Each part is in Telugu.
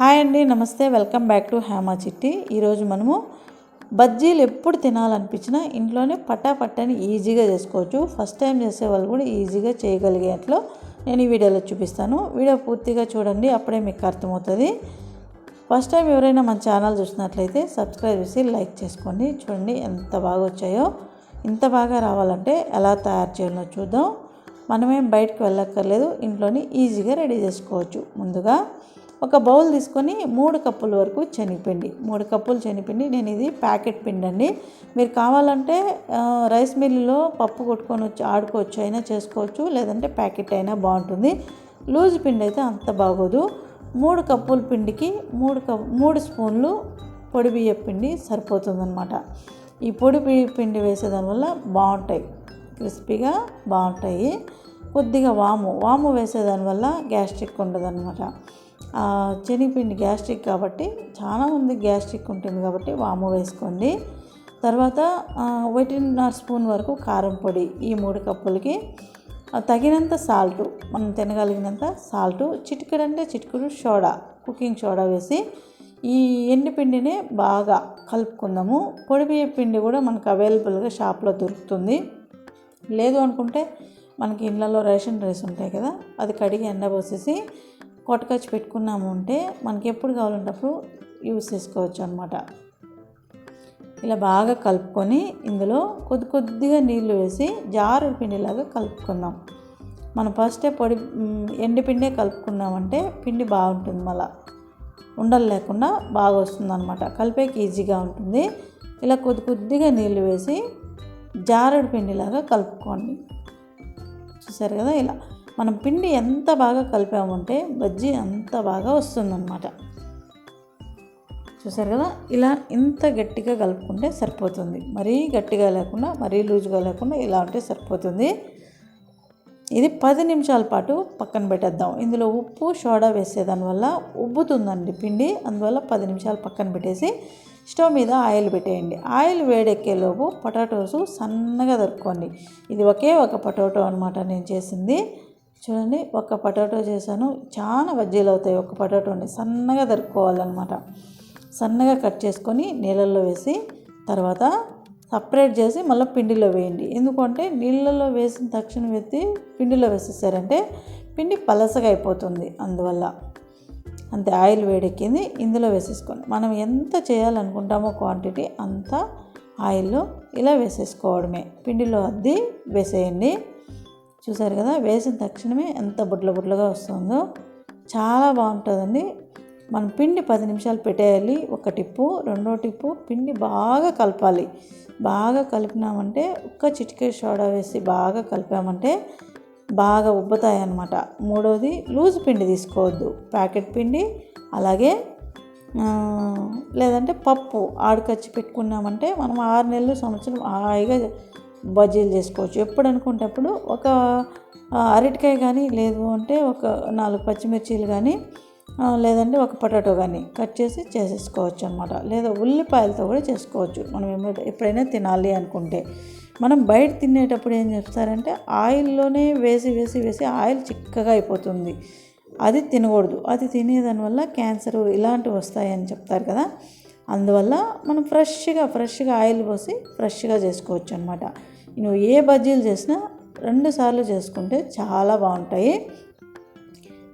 హాయ్ అండి నమస్తే. వెల్కమ్ బ్యాక్ టు హేమా చిట్టి. ఈరోజు మనము బజ్జీలు ఎప్పుడు తినాలనిపించినా ఇంట్లోనే పటాపట్టని ఈజీగా చేసుకోవచ్చు. ఫస్ట్ టైం చేసే వాళ్ళు కూడా ఈజీగా చేయగలిగేట్లు నేను ఈ వీడియోలో చూపిస్తాను. వీడియో పూర్తిగా చూడండి అప్పుడే మీకు అర్థమవుతుంది. ఫస్ట్ టైం ఎవరైనా మన ఛానల్ చూసినట్లయితే సబ్స్క్రైబ్ చేసి లైక్ చేసుకోండి. చూడండి ఎంత బాగా వచ్చాయో. ఇంత బాగా రావాలంటే ఎలా తయారు చేయాలో చూద్దాం. మనమేం బయటకు వెళ్ళక్కర్లేదు ఇంట్లోనే ఈజీగా రెడీ చేసుకోవచ్చు. ముందుగా ఒక బౌల్ తీసుకొని మూడు కప్పుల వరకు శనగపిండి. మూడు కప్పులు శనగపిండి. నేను ఇది ప్యాకెట్ పిండి అండి. మీరు కావాలంటే రైస్ మిల్లులో పప్పు కొట్టుకొని వచ్చి ఆడుకోవచ్చు అయినా చేసుకోవచ్చు లేదంటే ప్యాకెట్ అయినా బాగుంటుంది. లూజ్ పిండి అయితే అంత బాగోదు. మూడు కప్పుల పిండికి మూడు కప్ మూడు స్పూన్లు పొడి బియ్య పిండి సరిపోతుందన్నమాట. ఈ పొడి బియ్య పిండి వేసేదానివల్ల బాగుంటాయి. క్రిస్పీగా బాగుంటాయి. కొద్దిగా వాము. వాము వేసేదానివల్ల గ్యాస్ట్రిక్ ఉండదన్నమాట. శనగపిండి గ్యాస్ట్రిక్ కాబట్టి చాలామంది గ్యాస్ట్రిక్ ఉంటుంది కాబట్టి వాము వేసుకోండి. తర్వాత ఒకటిన్నర స్పూన్ వరకు కారం పొడి ఈ మూడు కప్పులకి. తగినంత సాల్ట్ మనం తినగలిగినంత సాల్ట్ చిటికెడు అంటే చిటికెడు సోడా కుకింగ్ సోడా వేసి ఈ ఎండుపిండిని బాగా కలుపుకుందాము. పొడి బియ్య పిండి కూడా మనకు అవైలబుల్గా షాప్లో దొరుకుతుంది. లేదు అనుకుంటే మనకి ఇళ్ళలో రేషన్ రైస్ ఉంటాయి కదా అది కడిగి ఎండబోసేసి కొట్టకొచ్చి పెట్టుకున్నాము అంటే మనకి ఎప్పుడు కావాలంటప్పుడు యూస్ చేసుకోవచ్చు అనమాట ఇలా బాగా కలుపుకొని ఇందులో కొద్ది కొద్దిగా నీళ్ళు వేసి జారు పిండిలాగా కలుపుకుందాం. మనం ఫస్టే పొడి మ్, ఎండి పిండే కలుపుకున్నామంటే పిండి బాగుంటుంది మళ్ళా. ఉండలు లేకుండా బాగా వస్తుంది అనమాట కలిపేకి ఈజీగా ఉంటుంది. ఇలా కొద్ది కొద్దిగా నీళ్ళు వేసి జారుడు పిండిలాగా కలుపుకోండి. చూసారు కదా ఇలా. మనం పిండి ఎంత బాగా కలిపామంటే బజ్జీ అంత బాగా వస్తుందన్నమాట. చూసారు కదా? ఇలా ఇంత గట్టిగా కలుపుకుంటే సరిపోతుంది. మరీ గట్టిగా లేకుండా మరీ లూజుగా లేకుండా ఇలా ఉంటే సరిపోతుంది. ఇది పది నిమిషాల పాటు పక్కన పెట్టేద్దాం. ఇందులో ఉప్పు సోడా వేసేదానివల్ల ఉబ్బుతుందండి పిండి. అందువల్ల పది నిమిషాలు పక్కన పెట్టేసి స్టవ్ మీద ఆయిల్ పెట్టేయండి. ఆయిల్ వేడెక్కేలోపు పొటాటోస్ సన్నగా దొరుకుకోండి ఇది ఒకే ఒక పొటాటో అనమాట నేను చేసింది. చూడండి ఒక పొటాటో చేశాను. చాలా బజ్జీలు అవుతాయి. ఒక పొటాటోని సన్నగా దొరుకుకోవాలన్నమాట సన్నగా కట్ చేసుకొని నీళ్ళల్లో వేసి తర్వాత సపరేట్ చేసి మళ్ళీ పిండిలో వేయండి. ఎందుకంటే నీళ్ళల్లో వేసిన తక్షణం ఎత్తి పిండిలో వేసేసారంటే పిండి పలసగా అయిపోతుంది. అందువల్ల అంతే ఆయిల్ వేడెక్కింది ఇందులో వేసేసుకోండి. మనం ఎంత చేయాలనుకుంటామో క్వాంటిటీ అంత ఆయిల్లో ఇలా వేసేసుకోవడమే. పిండిలో అద్ది వేసేయండి. చూసారు కదా వేసిన తక్షణమే ఎంత బుడ్ల బుడ్లగా వస్తుందో. చాలా బాగుంటుందండి. మనం పిండి పది నిమిషాలు పెట్టేయాలి. ఒక టిప్పు రెండో టిప్పు పిండి బాగా కలపాలి. బాగా కలిపినామంటే ఒక్క చిటికే సోడా వేసి బాగా కలిపామంటే బాగా ఉబ్బతాయి అన్నమాట మూడవది లూజ్ పిండి తీసుకోవద్దు. ప్యాకెట్ పిండి అలాగే లేదంటే పప్పు ఆడుకొచ్చి పెట్టుకున్నామంటే మనం ఆరు నెలలు సంవత్సరం హాయిగా బజ్జీలు చేసుకోవచ్చు. ఎప్పుడు అనుకుంటే అప్పుడు ఒక అరటికాయ కానీ లేదు అంటే ఒక నాలుగు పచ్చిమిర్చీలు కానీ లేదంటే ఒక పొటాటో కానీ కట్ చేసి చేసేసుకోవచ్చు అనమాట లేదా ఉల్లిపాయలతో కూడా చేసుకోవచ్చు. మనం ఎప్పుడైనా తినాలి అనుకుంటే. మనం బయట తినేటప్పుడు ఏం చెప్తారంటే ఆయిల్లోనే వేసి వేసి వేసి ఆయిల్ చిక్కగా అయిపోతుంది. అది తినకూడదు. అది తినేదానివల్ల క్యాన్సర్ ఇలాంటివి వస్తాయని చెప్తారు కదా. అందువల్ల మనం ఫ్రెష్గా ఫ్రెష్గా ఆయిల్ పోసి ఫ్రెష్గా చేసుకోవచ్చు అనమాట నువ్వు ఏ బజ్జీలు చేసినా రెండు సార్లు చేసుకుంటే చాలా బాగుంటాయి.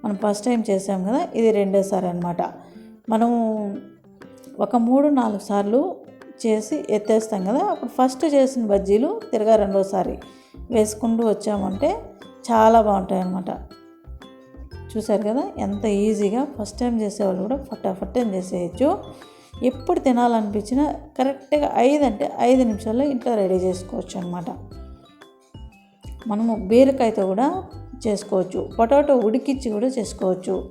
మనం ఫస్ట్ టైం చేసాం కదా ఇది రెండోసారి అనమాట మనం ఒక మూడు నాలుగు సార్లు చేసి ఎత్తేస్తాం కదా అప్పుడు ఫస్ట్ చేసిన బజ్జీలు తిరగా రెండోసారి వేసుకుంటూ వచ్చామంటే చాలా బాగుంటాయి అన్నమాట చూసారు కదా ఎంత ఈజీగా ఫస్ట్ టైం చేసేవాళ్ళు కూడా ఫటాఫట్ చేసేయచ్చు. ఎప్పుడు తినాలనిపించినా కరెక్ట్గా ఐదు అంటే ఐదు నిమిషాల్లో ఇంట్లో రెడీ చేసుకోవచ్చు అనమాట మనము బీరకాయతో కూడా చేసుకోవచ్చు. పొటాటో ఉడికిచ్చి కూడా చేసుకోవచ్చు.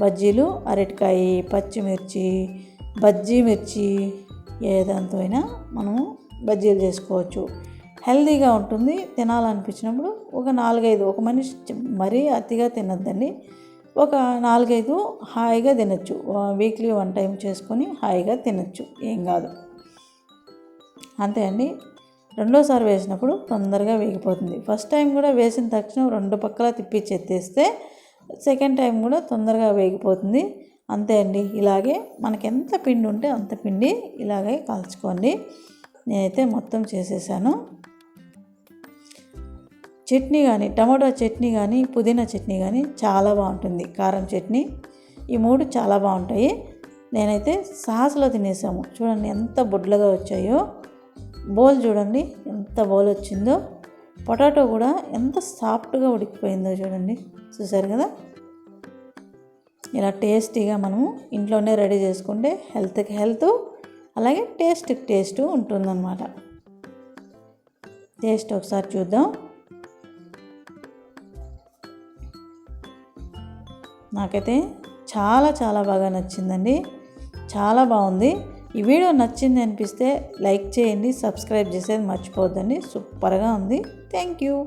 బజ్జీలు అరటికాయ పచ్చిమిర్చి బజ్జీ మిర్చి ఏదంతో అయినా మనము బజ్జీలు చేసుకోవచ్చు. హెల్తీగా ఉంటుంది. తినాలనిపించినప్పుడు ఒక నాలుగైదు ఒక మనిషి మరీ అతిగా తినద్దండి. ఒక నాలుగైదు హాయిగా తినచ్చు. వీక్లీ వన్ టైం చేసుకొని హాయిగా తినచ్చు. ఏం కాదు. అంతే అండి. రెండోసారి వేసినప్పుడు తొందరగా వేగిపోతుంది. ఫస్ట్ టైం కూడా వేసిన తక్షణం రెండు పక్కల తిప్పించి ఎత్తేస్తే సెకండ్ టైం కూడా తొందరగా వేగిపోతుంది. అంతే అండి. ఇలాగే మనకి ఎంత పిండి ఉంటే అంత పిండి ఇలాగే కాల్చుకోండి. నేనైతే మొత్తం చేసేసాను. చట్నీ కానీ టమాటో చట్నీ కానీ పుదీనా చట్నీ కానీ చాలా బాగుంటుంది. కారం చట్నీ ఈ మూడు చాలా బాగుంటాయి. నేనైతే సాస్లో తినేసాము. చూడండి ఎంత బొడ్లుగా వచ్చాయో. బోల్ చూడండి ఎంత బోల్ వచ్చిందో. పొటాటో కూడా ఎంత సాఫ్ట్గా ఉడికిపోయిందో చూడండి. చూసారు కదా? ఇలా టేస్టీగా మనము ఇంట్లోనే రెడీ చేసుకుంటే హెల్త్కి హెల్త్ అలాగే టేస్ట్కి టేస్ట్ ఉంటుందన్నమాట. టేస్ట్ ఒకసారి చూద్దాం. నాకైతే చాలా చాలా బాగా నచ్చిందండి. చాలా బాగుంది. ఈ వీడియో నచ్చింది అనిపిస్తే లైక్ చేయండి సబ్స్క్రైబ్ చేసేది మర్చిపోవద్దండి. సూపర్గా ఉంది. Thank you.